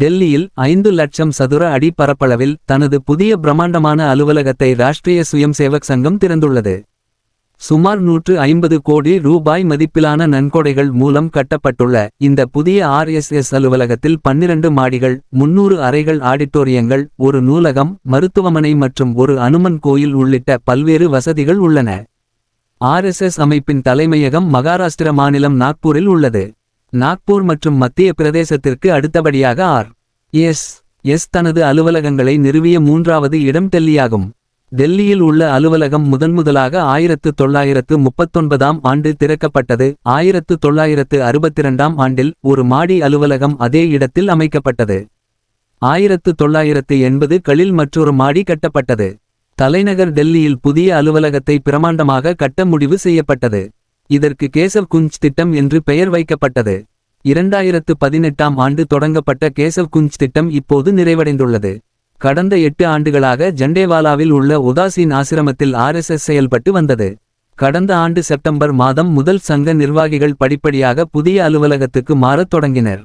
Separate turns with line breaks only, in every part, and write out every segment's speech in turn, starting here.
டெல்லியில் ஐந்து லட்சம் சதுர அடி பரப்பளவில் தனது புதிய பிரம்மாண்டமான அலுவலகத்தை ராஷ்டிரிய சுயம்சேவக் சங்கம் திறந்துள்ளது. சுமார் நூற்று ஐம்பது கோடி ரூபாய் மதிப்பிலான நன்கொடைகள் மூலம் கட்டப்பட்டுள்ள இந்த புதிய ஆர்எஸ்எஸ் அலுவலகத்தில் பன்னிரண்டு மாடிகள் முன்னூறு அறைகள் ஆடிட்டோரியங்கள் ஒரு நூலகம் மருத்துவமனை மற்றும் ஒரு அனுமன் கோயில் உள்ளிட்ட பல்வேறு வசதிகள் உள்ளன. ஆர்எஸ்எஸ் அமைப்பின் தலைமையகம் மகாராஷ்டிர மாநிலம் நாக்பூரில் உள்ளது. நாக்பூர் மற்றும் மத்திய பிரதேசத்திற்கு அடுத்தபடியாக ஆர். எஸ். எஸ் தனது அலுவலகங்களை நிறுவிய மூன்றாவது இடம் டெல்லியாகும். டெல்லியில் உள்ள அலுவலகம் முதன்முதலாக ஆயிரத்து தொள்ளாயிரத்து முப்பத்தொன்பதாம் ஆண்டு திறக்கப்பட்டது. ஆயிரத்து தொள்ளாயிரத்து அறுபத்திரண்டாம் ஆண்டில் ஒரு மாடி அலுவலகம் அதே இடத்தில் அமைக்கப்பட்டது. ஆயிரத்து தொள்ளாயிரத்து எண்பது களில் மற்றொரு மாடி கட்டப்பட்டது. தலைநகர் டெல்லியில் புதிய அலுவலகத்தை பிரமாண்டமாக கட்ட முடிவு செய்யப்பட்டது. இதற்கு கேசவ் குஞ்ச் திட்டம் என்று பெயர் வைக்கப்பட்டது. இரண்டாயிரத்து பதினெட்டாம் ஆண்டு தொடங்கப்பட்ட கேசவ் குஞ்ச் திட்டம் இப்போது நிறைவடைந்துள்ளது. கடந்த எட்டு ஆண்டுகளாக ஜண்டேவாலாவில் உள்ள உதாசீன் ஆசிரமத்தில் ஆர்எஸ்எஸ் செயல்பட்டு வந்தது. கடந்த ஆண்டு செப்டம்பர் மாதம் முதல் சங்க நிர்வாகிகள் படிப்படியாக புதிய அலுவலகத்துக்கு மாறத் தொடங்கினர்.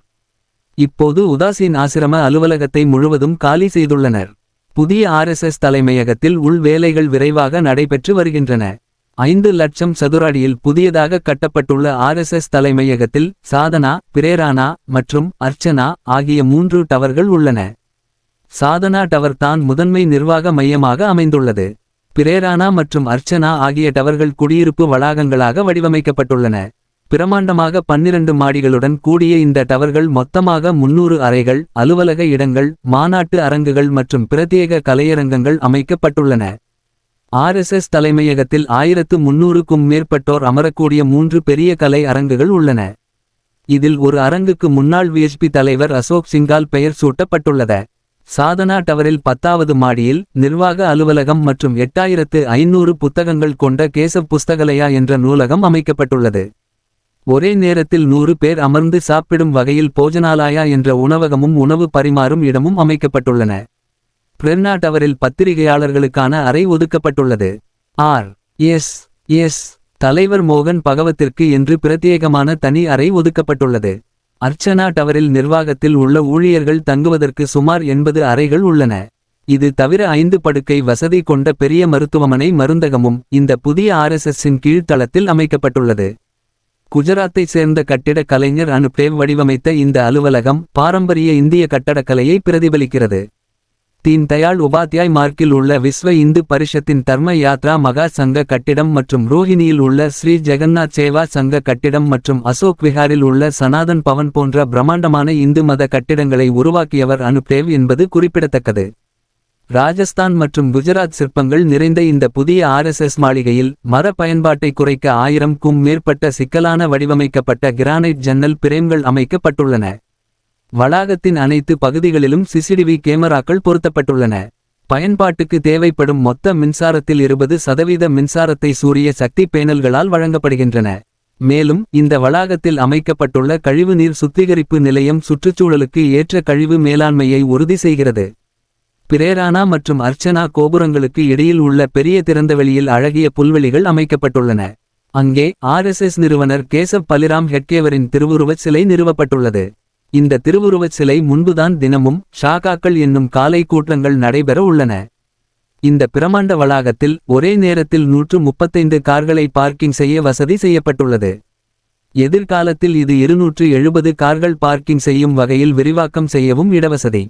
இப்போது உதாசீன் ஆசிரம அலுவலகத்தை முழுவதும் காலி செய்துள்ளனர். புதிய ஆர்எஸ்எஸ் தலைமையகத்தில் உள் வேலைகள் விரைவாக நடைபெற்று வருகின்றன. ஐந்து லட்சம் சதுரடியில் புதியதாக கட்டப்பட்டுள்ள ஆர்எஸ்எஸ் தலைமையகத்தில் சாதனா பிரேரானா மற்றும் அர்ச்சனா ஆகிய மூன்று டவர்கள் உள்ளன. சாதனா டவர் தான் முதன்மை நிர்வாக மையமாக அமைந்துள்ளது. பிரேரானா மற்றும் அர்ச்சனா ஆகிய டவர்கள் குடியிருப்பு வளாகங்களாக வடிவமைக்கப்பட்டுள்ளன. பிரமாண்டமாக பன்னிரண்டு மாடிகளுடன் கூடிய இந்த டவர்கள் மொத்தமாக முன்னூறு அறைகள் அலுவலக இடங்கள் மாநாட்டு அரங்குகள் மற்றும் பிரத்யேக கலையரங்கங்கள் அமைக்கப்பட்டுள்ளன. ஆர்எஸ்எஸ் தலைமையகத்தில் ஆயிரத்து முன்னூறுக்கும் மேற்பட்டோர் அமரக்கூடிய மூன்று பெரிய கலை அரங்குகள் உள்ளன. இதில் ஒரு அரங்குக்கு முன்னாள் விஎச்பி தலைவர் அசோக் சிங்கால் பெயர் சூட்டப்பட்டுள்ளத. சாதனா டவரில் பத்தாவது மாடியில் நிர்வாக அலுவலகம் மற்றும் எட்டாயிரத்து ஐநூறு புத்தகங்கள் கொண்ட கேசவ் புஸ்தகலயா என்ற நூலகம் அமைக்கப்பட்டுள்ளது. ஒரே நேரத்தில் நூறு பேர் அமர்ந்து சாப்பிடும் வகையில் போஜனாலாயா என்ற உணவகமும் உணவு பரிமாறும் இடமும் அமைக்கப்பட்டுள்ளன. பிரெர்னா டவரில் பத்திரிகையாளர்களுக்கான அறை ஒதுக்கப்பட்டுள்ளது. ஆர். எஸ். எஸ். தலைவர் மோகன் பகவத்திற்கு என்று பிரத்யேகமான தனி அறை ஒதுக்கப்பட்டுள்ளது. அர்ச்சனா டவரில் நிர்வாகத்தில் உள்ள ஊழியர்கள் தங்குவதற்கு சுமார் எண்பது அறைகள் உள்ளன. இது தவிர ஐந்து படுக்கை வசதி கொண்ட பெரிய மருத்துவமனை மருந்தகமும் இந்த புதிய ஆர்எஸ்எஸ்ஸின் கீழ்த்தளத்தில் அமைக்கப்பட்டுள்ளது. குஜராத்தை சேர்ந்த கட்டிட கலைஞர் அனுப்டேவ் வடிவமைத்த இந்த அலுவலகம் பாரம்பரிய இந்திய கட்டடக்கலையை பிரதிபலிக்கிறது. தீன் தயாள் உபாத்யாய் மார்க்கில் உள்ள விஸ்வ இந்து பரிஷத்தின் தர்ம யாத்ரா மகா சங்க கட்டிடம் மற்றும் ரோஹிணியில் உள்ள ஸ்ரீ ஜெகநாத் சேவா சங்க கட்டிடம் மற்றும் அசோக் விஹாரில் உள்ள சனாதன் பவன் போன்ற பிரம்மாண்டமான இந்து மத கட்டிடங்களை உருவாக்கியவர் அனுப்டேவ் என்பது குறிப்பிடத்தக்கது. ராஜஸ்தான் மற்றும் குஜராத் சிற்பங்கள் நிறைந்த இந்த புதிய ஆர்எஸ்எஸ் மாளிகையில் மர பயன்பாட்டை குறைக்க ஆயிரம்க்கும் மேற்பட்ட சிக்கலான வடிவமைக்கப்பட்ட கிரானைட் ஜன்னல் பிரேம்கள் அமைக்கப்பட்டுள்ளன. வளாகத்தின் அனைத்து பகுதிகளிலும் சிசிடிவி கேமராக்கள் பொருத்தப்பட்டுள்ளன. பயன்பாட்டுக்கு தேவைப்படும் மொத்த மின்சாரத்தில் இருபது சதவீத மின்சாரத்தை சூரிய சக்தி பேனல்களால் வழங்கப்படுகின்றன. மேலும் இந்த வளாகத்தில் அமைக்கப்பட்டுள்ள கழிவுநீர் சுத்திகரிப்பு நிலையம் சுற்றுச்சூழலுக்கு ஏற்ற கழிவு மேலாண்மையை உறுதி செய்கிறது. பிரேரானா மற்றும் அர்ச்சனா கோபுரங்களுக்கு இடையில் உள்ள பெரிய திறந்தவெளியில் அழகிய புல்வெளிகள் அமைக்கப்பட்டுள்ளன. அங்கே ஆர்எஸ்எஸ் நிறுவனர் கேசவ் பலிராம் ஹெட்கேவரின் திருவுருவச் சிலை நிறுவப்பட்டுள்ளது. இந்த திருவுருவச் சிலை முன்புதான் தினமும் ஷாகாக்கள் என்னும் காலை கூட்டங்கள் நடைபெற உள்ளன. இந்த பிரமாண்ட வளாகத்தில் ஒரே நேரத்தில் நூற்று முப்பத்தைந்து கார்களை பார்க்கிங் செய்ய வசதி செய்யப்பட்டுள்ளது. எதிர்காலத்தில் இது இருநூற்று எழுபது கார்கள் பார்க்கிங் செய்யும் வகையில் விரிவாக்கம் செய்யவும் இடவசதி.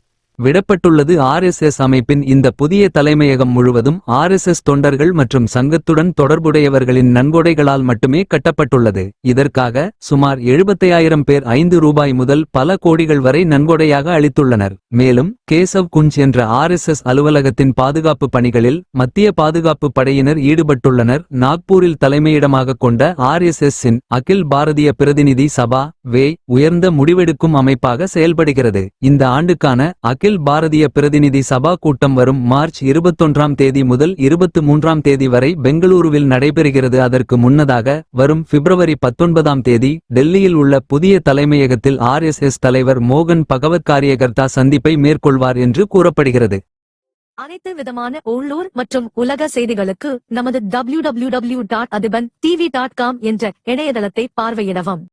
விடப்பட்டுள்ளது. ஆர்எஸ்எஸ் அமைப்பின் இந்த புதிய தலைமையகம் முழுவதும் ஆர்எஸ்எஸ் தொண்டர்கள் மற்றும் சங்கத்துடன் தொடர்புடையவர்களின் நன்கொடைகளால் மட்டுமே கட்டப்பட்டுள்ளது. இதற்காக சுமார் எழுபத்தையாயிரம் பேர் ஐந்து ரூபாய் முதல் பல கோடிகள் வரை நன்கொடையாக அளித்துள்ளனர். மேலும் கேசவ் குஞ்ச் என்ற ஆர்எஸ்எஸ் அலுவலகத்தின் பாதுகாப்பு பணிகளில் மத்திய பாதுகாப்பு படையினர் ஈடுபட்டுள்ளனர். நாக்பூரில் தலைமையிடமாக கொண்ட ஆர்எஸ்எஸ் அகில் பாரதிய பிரதிநிதி சபா வே உயர்ந்த முடிவெடுக்கும் அமைப்பாக செயல்படுகிறது. இந்த ஆண்டுக்கான அகில் அகில் பாரதிய பிரதிநிதி சபா கூட்டம் வரும் மார்ச் இருபத்தொன்றாம் தேதி முதல் இருபத்து மூன்றாம் தேதி வரை பெங்களூருவில் நடைபெறுகிறது. அதற்கு முன்னதாக வரும் பிப்ரவரி பத்தொன்பதாம் தேதி டெல்லியில் உள்ள புதிய தலைமையகத்தில் ஆர்எஸ்எஸ் தலைவர் மோகன் பகவத் காரியகர்த்தா சந்திப்பை மேற்கொள்வார் என்று கூறப்படுகிறது.
அனைத்து விதமான உள்ளூர் மற்றும் உலக செய்திகளுக்கு நமது W W W dot Adhiban TV dot com என்ற இணையதளத்தை பார்வையிடவும்.